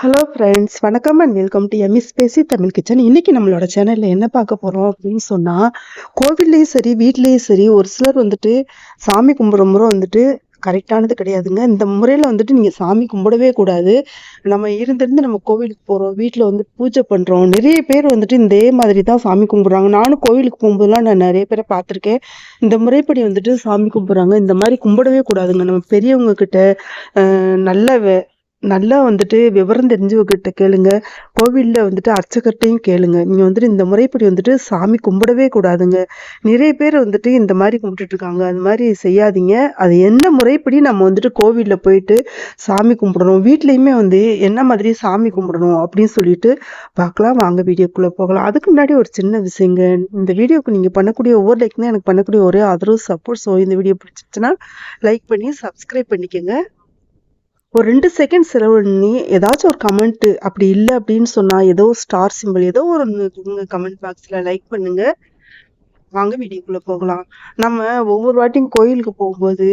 Hello friends வணக்கம் and welcome to எம்இஸ் பேசி தமிழ் கிச்சன் இன்னைக்கு நம்மளோட சேனலில் என்ன பார்க்க போகிறோம் அப்படின்னு சொன்னால் கோவில்லையும் சரி வீட்லேயும் சரி ஒரு சிலர் வந்துட்டு சாமி கும்பிட்ற முறை வந்துட்டு கரெக்டானது கிடையாதுங்க. இந்த முறையில் வந்துட்டு நீங்கள் சாமி கும்பிடவே கூடாது. நம்ம இருந்திருந்து நம்ம கோவிலுக்கு போகிறோம் வீட்டில் வந்து பூஜை பண்ணுறோம் நிறைய பேர் வந்துட்டு இதே மாதிரி தான் சாமி கும்பிட்றாங்க. நானும் கோவிலுக்கு போகும்போதெல்லாம் நான் நிறைய பேரை பார்த்துருக்கேன். இந்த முறைப்படி வந்துட்டு சாமி கும்பிட்றாங்க. இந்த மாதிரி கும்பிடவே கூடாதுங்க. நம்ம பெரியவங்க கிட்ட நல்ல நல்லா வந்துட்டு விவரம் தெரிஞ்சவங்கிட்ட கேளுங்க. கோவிலில் வந்துட்டு அர்ச்சகர்ட்டையும் கேளுங்க. நீங்கள் வந்துட்டு இந்த முறைப்படி வந்துட்டு சாமி கும்பிடவே கூடாதுங்க. நிறைய பேர் வந்துட்டு இந்த மாதிரி கும்பிட்டுட்டு இருக்காங்க அது மாதிரி செய்யாதீங்க. அது என்ன முறைப்படி நம்ம வந்துட்டு கோவிலில் போயிட்டு சாமி கும்பிடணும். வீட்லேயுமே வந்து என்ன மாதிரி சாமி கும்பிடணும் அப்படின்னு சொல்லிட்டு பார்க்கலாம் வாங்க வீடியோக்குள்ளே போகலாம். அதுக்கு முன்னாடி ஒரு சின்ன விஷயங்க. இந்த வீடியோக்கு நீங்கள் பண்ணக்கூடிய ஒவ்வொரு லைக் தான் எனக்கு பண்ணக்கூடிய ஒரே ஆதரவு சப்போர்ட் ஸோ இந்த வீடியோ பிடிச்சிச்சின்னா லைக் பண்ணி சப்ஸ்கிரைப் பண்ணிக்கோங்க. ஒரு ரெண்டு செகண்ட் செலவு பண்ணி ஏதாச்சும் ஒரு கமெண்ட் அப்படி இல்லை அப்படின்னு சொன்னால் ஏதோ ஸ்டார் சிம்பிள் ஏதோ ஒரு கொடுங்க கமெண்ட் பாக்ஸ்ல லைக் பண்ணுங்க. வாங்க வீடியோக்குள்ளே போகலாம். நம்ம ஒவ்வொரு வாட்டியும் கோயிலுக்கு போகும்போது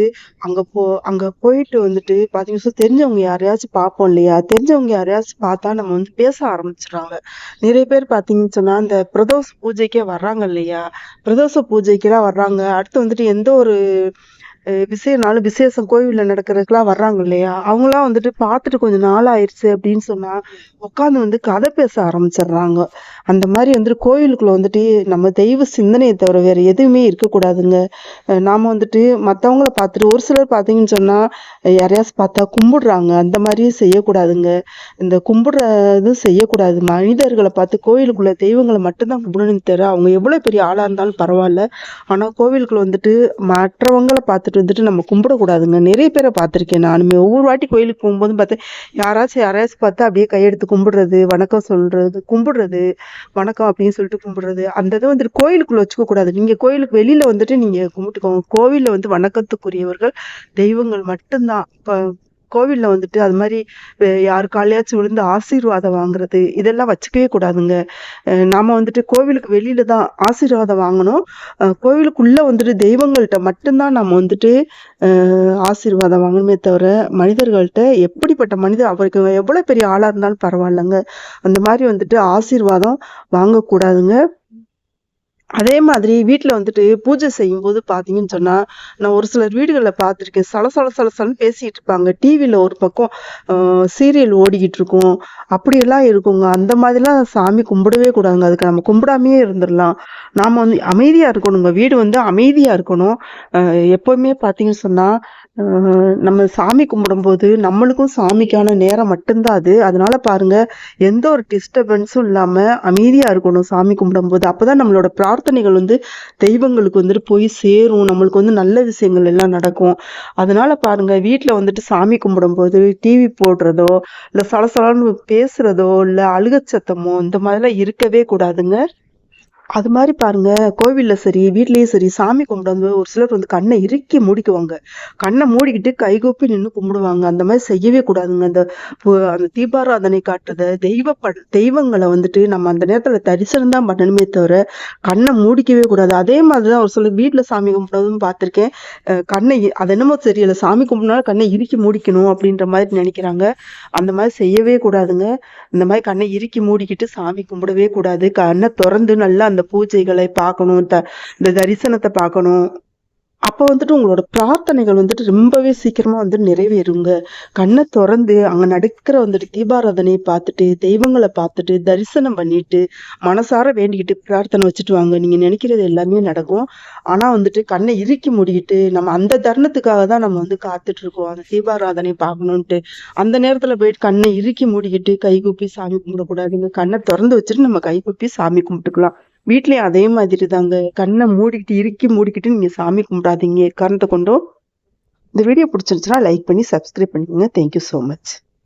அங்க போ அங்க போயிட்டு வந்துட்டு பார்த்தீங்கன்னா தெரிஞ்சவங்க யாரையாச்சும் பார்ப்போம் இல்லையா? தெரிஞ்சவங்க யாரையாச்சும் பார்த்தா நம்ம வந்து பேச ஆரம்பிச்சிடுறாங்க நிறைய பேர் பார்த்தீங்கன்னு சொன்னால் அந்த பிரதோஷ பூஜைக்கே வர்றாங்க இல்லையா? பிரதோஷ பூஜைக்கெல்லாம் வர்றாங்க. அடுத்து வந்துட்டு எந்த ஒரு அஹ் நாள் விசேஷம் கோவிலில் நடக்கிறதுக்குலாம் வர்றாங்க இல்லையா அவங்களாம் வந்துட்டு பார்த்துட்டு கொஞ்சம் நாள் ஆயிடுச்சு அப்படின்னு சொன்னால் உட்காந்து வந்து கதை பேச ஆரம்பிச்சிடுறாங்க. அந்த மாதிரி வந்துட்டு கோயிலுக்குள்ளே வந்துட்டு நம்ம தெய்வ சிந்தனையை தவிர வேறு எதுவுமே இருக்கக்கூடாதுங்க. நாம் வந்துட்டு மற்றவங்கள பார்த்துட்டு ஒரு சிலர் பார்த்தீங்கன்னு சொன்னால் யாரையாச்சும் பார்த்தா கும்பிடுறாங்க. அந்த மாதிரியும் செய்யக்கூடாதுங்க. இந்த கும்பிடுறதும் செய்யக்கூடாது. மனிதர்களை பார்த்து கோயிலுக்குள்ளே தெய்வங்களை மட்டும்தான் கும்பிடணும்னு தவிர அவங்க எவ்வளோ பெரிய ஆளாக இருந்தாலும் பரவாயில்ல. ஆனால் கோவிலுக்குள்ளே வந்துட்டு மற்றவங்கள பார்த்துட்டு வந்துட்டு நம்ம கும்பிடக்கூடாதுங்க. நிறைய பேரை பார்த்துருக்கேன் நானுமே. ஒவ்வொரு வாட்டி கோயிலுக்கு போகும்போதும் பார்த்தேன் யாராச்சும் யாராச்சும் பார்த்தா அப்படியே கையெடுத்து கும்பிடுறது வணக்கம் சொல்கிறது கும்பிடுறது வணக்கம் அப்படின்னு சொல்லிட்டு கும்பிடுறது. அந்த இதை வந்துட்டு கோயிலுக்குள்ளே வச்சுக்கக்கூடாது. நீங்கள் கோயிலுக்கு வெளியில் வந்துட்டு நீங்கள் கும்பிட்டுக்கோங்க. கோவிலில் வந்து வணக்கத்துக்குரியவர்கள் தெய்வங்கள் மட்டும்தான். இப்போ கோவிலில் வந்துட்டு அது மாதிரி யார் காலையாச்சும் விழுந்து ஆசீர்வாதம் வாங்குறது இதெல்லாம் வச்சுக்கவே கூடாதுங்க. நாம் வந்துட்டு கோவிலுக்கு வெளியில தான் ஆசீர்வாதம் வாங்கணும். கோவிலுக்குள்ளே வந்துட்டு தெய்வங்கள்கிட்ட மட்டும்தான் நம்ம வந்துட்டு ஆசீர்வாதம் வாங்கணுமே தவிர மனிதர்கள்ட்ட எப்படிப்பட்ட மனிதர் அவருக்கு எவ்வளோ பெரிய ஆளாக இருந்தாலும் பரவாயில்லைங்க. அந்த மாதிரி வந்துட்டு ஆசீர்வாதம் வாங்கக்கூடாதுங்க. அதே மாதிரி வீட்டில் வந்துட்டு பூஜை செய்யும்போது பார்த்தீங்கன்னு சொன்னால் நான் ஒரு சிலர் வீடுகளில் பார்த்துருக்கேன் சல சல சலசலன்னு பேசிகிட்டு பேசிட்டு இருப்பாங்க டிவியில் ஒரு பக்கம் சீரியல் ஓடிக்கிட்டு இருக்கும். அப்படியெல்லாம் இருக்குங்க. அந்த மாதிரிலாம் சாமி கும்பிடவே கூடாதுங்க. அதுக்கு நம்ம கும்பிடாமையே இருந்துடலாம் நாம் வந்து அமைதியாக இருக்கணுங்க. வீடு வந்து அமைதியாக இருக்கணும். எப்போவுமே பார்த்தீங்கன்னு சொன்னால் நம்ம சாமி கும்பிடும்போது நம்மளுக்கும் சாமிக்கான நேரம் மட்டும்தான் அது. அதனால பாருங்க எந்த ஒரு டிஸ்டர்பன்ஸும் இல்லாம அமைதியா இருக்கணும் சாமி கும்பிடும்போது. அப்பதான் நம்மளோட பிரார்த்தனைகள் வந்து தெய்வங்களுக்கு வந்துட்டு போய் சேரும். நம்மளுக்கு வந்து நல்ல விஷயங்கள் எல்லாம் நடக்கும். அதனால பாருங்க வீட்டில் வந்துட்டு சாமி கும்பிடும்போது டிவி போடுறதோ இல்ல சலசலன்னு பேசுறதோ இல்ல அழுகச்சத்தமோ இந்த மாதிரிலாம் இருக்கவே கூடாதுங்க. அது மாதிரி பாருங்க கோவில்ல சரி வீட்லயும் சரி சாமி கும்பிடும்போது ஒரு சிலர் வந்து கண்ணை இறுக்கி மூடிக்குவாங்க. கண்ணை மூடிக்கிட்டு கைகூப்பி நின்று கும்பிடுவாங்க. அந்த மாதிரி செய்யவே கூடாதுங்க. அந்த பு- அந்த தீபாராதனை காட்டுறத தெய்வ தெய்வங்களை வந்துட்டு நம்ம அந்த நேரத்துல தரிசனம் தான் பண்ணணுமே தவிர கண்ணை மூடிக்கவே கூடாது. அதே மாதிரிதான் ஒரு சிலர் வீட்டுல சாமி கும்பிடுறதும் பார்த்திருக்கேன். கண்ணை அது என்னமோ தெரியல. சாமி கும்பிடுனாலும் கண்ணை இறுக்கி மூடிக்கணும் அப்படின்ற மாதிரி நினைக்கிறாங்க. அந்த மாதிரி செய்யவே கூடாதுங்க. இந்த மாதிரி கண்ணை இறுக்கி மூடிக்கிட்டு சாமி கும்பிடவே கூடாது. கண்ணை திறந்து நல்லா அந்த பூஜைகளை பார்க்கணும் த இந்த தரிசனத்தை பார்க்கணும். அப்போ வந்துட்டு உங்களோட பிரார்த்தனைகள் வந்துட்டு ரொம்பவே சீக்கிரமா வந்து நிறைவேறுங்க. கண்ணை திறந்து அங்க நடக்கிற வந்துட்டு தீபாராதனையை பார்த்துட்டு தெய்வங்களை பார்த்துட்டு தரிசனம் பண்ணிட்டு மனசார வேண்டிக்கிட்டு பிரார்த்தனை வச்சுட்டு வாங்க. நீங்க நினைக்கிறது எல்லாமே நடக்கும். ஆனா வந்துட்டு கண்ணை இறுக்கி முடிக்கிட்டு நம்ம அந்த தருணத்துக்காக தான் நம்ம வந்து காத்துட்டு இருக்கோம் அந்த தீபாராதனை பார்க்கணும்ட்டு அந்த நேரத்துல போயிட்டு கண்ணை இறுக்கி மூடிக்கிட்டு கை கூப்பி சாமி கும்பிடக்கூடாதுங்க. கண்ணை திறந்து வச்சுட்டு நம்ம கை கூப்பி சாமி கும்பிட்டுக்கலாம். வீட்லேயும் அதே மாதிரி தாங்க கண்ணை மூடிக்கிட்டு இறுக்கி மூடிக்கிட்டு நீங்க சாமி கும்பிடாதீங்க. காரணத்தை கொண்டோ. இந்த வீடியோ பிடிச்சிருந்துச்சுன்னா லைக் பண்ணி சப்ஸ்கிரைப் பண்ணிக்கோங்க. Thank you so much